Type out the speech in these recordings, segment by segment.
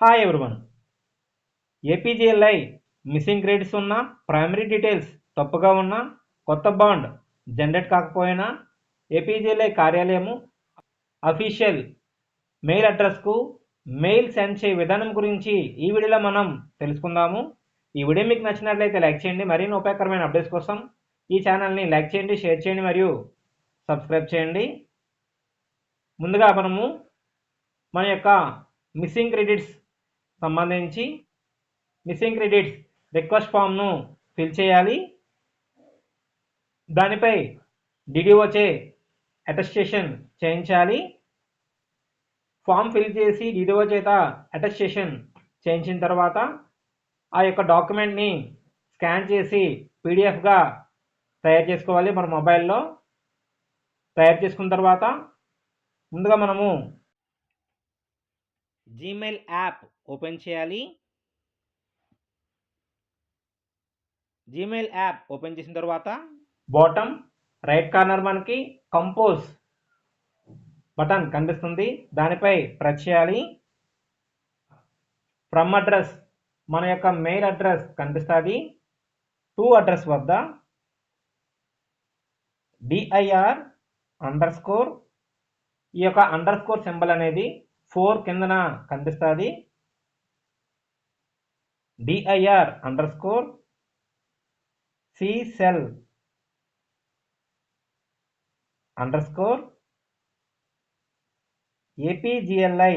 Hi everyone APGLI missing credits ఉన్న primary details తప్పుగా ఉన్న కొత్త బాండ్ జనరేట్ కాకపోయినా ఏపీజీఎల్ఐ కార్యాలయము అఫీషియల్ మెయిల్ అడ్రస్కు మెయిల్ సెండ్ చేయ విధానం గురించి ఈ వీడియోలో మనం తెలుసుకుందాము. ఈ వీడియో మీకు నచ్చినట్లయితే లైక్ చేయండి మరిన్ని ఉపయోగకరమైన అప్డేట్స్ కోసం ఈ ఛానల్ని లైక్ చేయండి షేర్ చేయండి మరియు సబ్స్క్రైబ్ చేయండి. ముందుగా మనము మన యొక్క మిస్సింగ్ క్రెడిట్స్ సంబంధించి మిస్సింగ్ క్రెడిట్స్ రిక్వెస్ట్ ఫామ్ను ఫిల్ చేయాలి. దానిపై డిడిఓచే అటెస్టేషన్ చేయించాలి. ఫామ్ ఫిల్ చేసి డిడిఓ చేత అటెస్టేషన్ చేయించిన తర్వాత ఆ యొక్క డాక్యుమెంట్ని స్కాన్ చేసి పీడిఎఫ్గా తయారు చేసుకోవాలి మన మొబైల్లో తయారు చేసుకున్న తర్వాత ముందుగా మనము జీమెయిల్ యాప్ ఓపెన్ చేయాలి. జీమెయిల్ యాప్ ఓపెన్ చేసిన తర్వాత బాటమ్ రైట్ కార్నర్ మనకి కంపోజ్ బటన్ కనిపిస్తుంది. దానిపై ప్రెస్ చేయాలి. ఫ్రమ్ అడ్రస్ మన యొక్క మెయిల్ అడ్రస్ కనిపిస్తుంది. టూ అడ్రస్ వద్ద డిఐఆర్ అండర్ స్కోర్ ఈ యొక్క అండర్ స్కోర్ సింబల్ అనేది ఫోర్ కిందన కనిపిస్తుంది. DIR underscore C cell underscore APGLI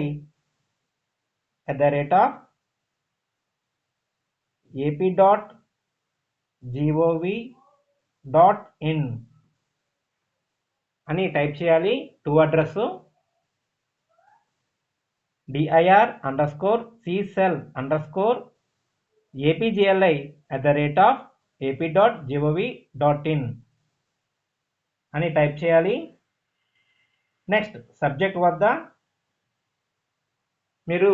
at the rate of AP dot gov dot in అని టైప్ చేయాలి. To address DIR underscore C cell underscore APGLI at the rate of AP dot gov dot in అని type చేయాలి. Next subject వద్ద మీరు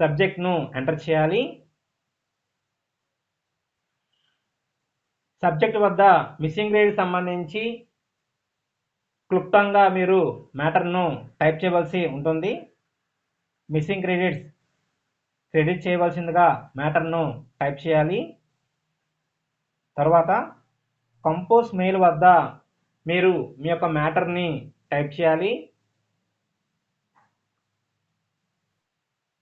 సబ్జెక్ట్ను enter చేయాలి. Subject వద్ద missing grade సంబంధించి క్లుప్తంగా మీరు మ్యాటర్ను టైప్ చేయవలసి ఉంటుంది. మిస్సింగ్ క్రెడిట్స్ క్రెడిట్ చేయవలసిందిగా మ్యాటర్ను టైప్ చేయాలి. తర్వాత కంపోజ్ మెయిల్ వద్ద మీరు మీ యొక్క మ్యాటర్ని టైప్ చేయాలి.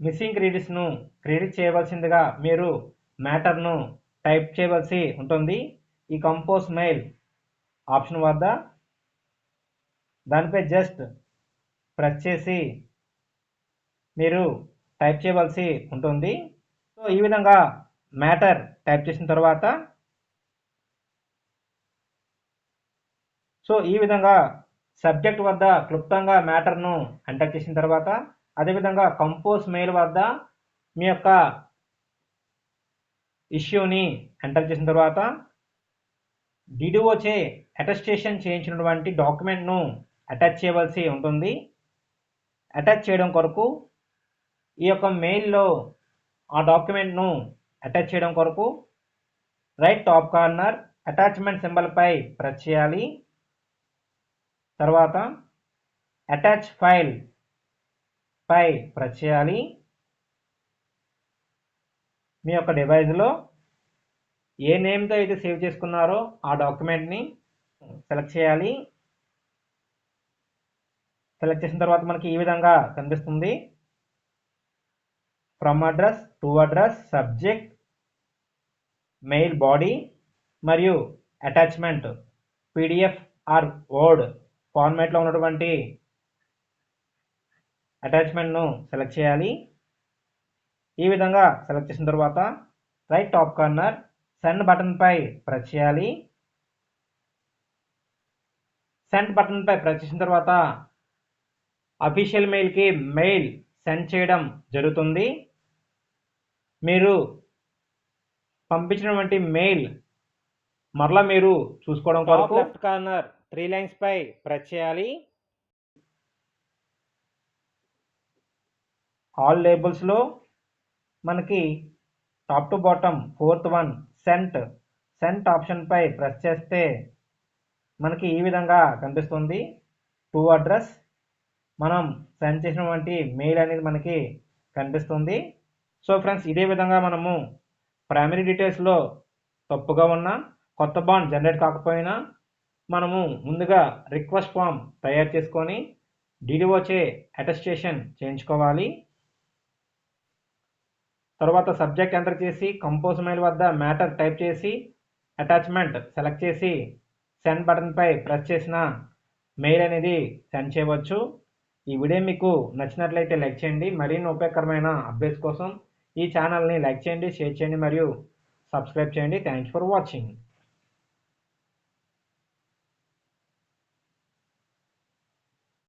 మిస్సింగ్ క్రెడిట్స్ను క్రెడిట్ చేయవలసిందిగా మీరు మ్యాటర్ను టైప్ చేయవలసి ఉంటుంది. ఈ కంపోజ్ మెయిల్ ఆప్షన్ వద్ద. దానిపై జస్ట్ ప్రెస్ చేసి మీరు టైప్ చేయవలసి ఉంటుంది. సో ఈ విధంగా మ్యాటర్ టైప్ చేసిన తర్వాత సో ఈ విధంగా సబ్జెక్ట్ వద్ద క్లుప్తంగా మ్యాటర్ను ఎంటర్ చేసిన తర్వాత అదేవిధంగా కంపోజ్ మెయిల్ వద్ద మీ యొక్క ఇష్యూని ఎంటర్ చేసిన తర్వాత డిడిఓచే అటెస్టేషన్ చేయించినటువంటి డాక్యుమెంట్ను అటాచ్ చేయవలసి ఉంటుంది. అటాచ్ చేయడం కొరకు ఈ యొక్క మెయిల్లో ఆ డాక్యుమెంట్ను అటాచ్ చేయడం కొరకు రైట్ టాప్ కార్నర్ అటాచ్మెంట్ సింబల్పై ప్రెస్ చేయాలి. తర్వాత అటాచ్ ఫైల్ పై ప్రెస్ చేయాలి. మీ యొక్క డివైస్లో ఏ నేమ్తో అయితే సేవ్ చేసుకున్నారో ఆ డాక్యుమెంట్ని సెలెక్ట్ చేయాలి. సెలెక్ట్ చేసిన తర్వాత మనకి ఈ విధంగా కనిపిస్తుంది. From address to address subject mail body మరియు అటాచ్మెంట్ పీడిఎఫ్ ఆర్ వర్డ్ ఫార్మాట్లో ఉన్నటువంటి అటాచ్మెంట్ను సెలెక్ట్ చేయాలి. ఈ విధంగా సెలెక్ట్ చేసిన తర్వాత రైట్ టాప్ కార్నర్ సెండ్ బటన్పై ప్రెస్ చేయాలి. సెండ్ బటన్పై ప్రెస్ చేసిన తర్వాత అఫీషియల్ మెయిల్కి మెయిల్ సెండ్ చేయడం జరుగుతుంది. మీరు పంపించినటువంటి మెయిల్ మరలా మీరు చూసుకోవడం కొరకు లెఫ్ట్ కార్నర్ త్రీ లైన్స్ పై ప్రెస్ చేయాలి. ఆల్ లేబుల్స్లో మనకి top to bottom fourth one sent sent ఆప్షన్పై press చేస్తే మనకి ఈ విధంగా కనిపిస్తుంది. టు అడ్రస్ మనం సెండ్ చేసినటువంటి మెయిల్ అనేది మనకి కనిపిస్తుంది. సో ఫ్రెండ్స్ ఇదే విధంగా మనము ప్రైమరీ డీటెయిల్స్లో తప్పుగా ఉన్న కొత్త బాండ్ జనరేట్ కాకపోయినా మనము ముందుగా రిక్వెస్ట్ ఫామ్ తయారు చేసుకొని డీడీఓచే అటెస్టేషన్ చేయించుకోవాలి. తర్వాత సబ్జెక్ట్ ఎంటర్ చేసి కంపోజ్ మెయిల్ వద్ద మ్యాటర్ టైప్ చేసి అటాచ్మెంట్ సెలెక్ట్ చేసి సెండ్ బటన్పై ప్రెస్ చేసిన మెయిల్ అనేది సెండ్ చేయవచ్చు. ఈ వీడియో మీకు నచ్చినట్లయితే లైక్ చేయండి. మరిన్ని ఉపయోగకరమైన అప్డేట్స్ కోసం ఈ ఛానల్ని లైక్ చేయండి షేర్ చేయండి మరియు సబ్స్క్రైబ్ చేయండి. Thanks for watching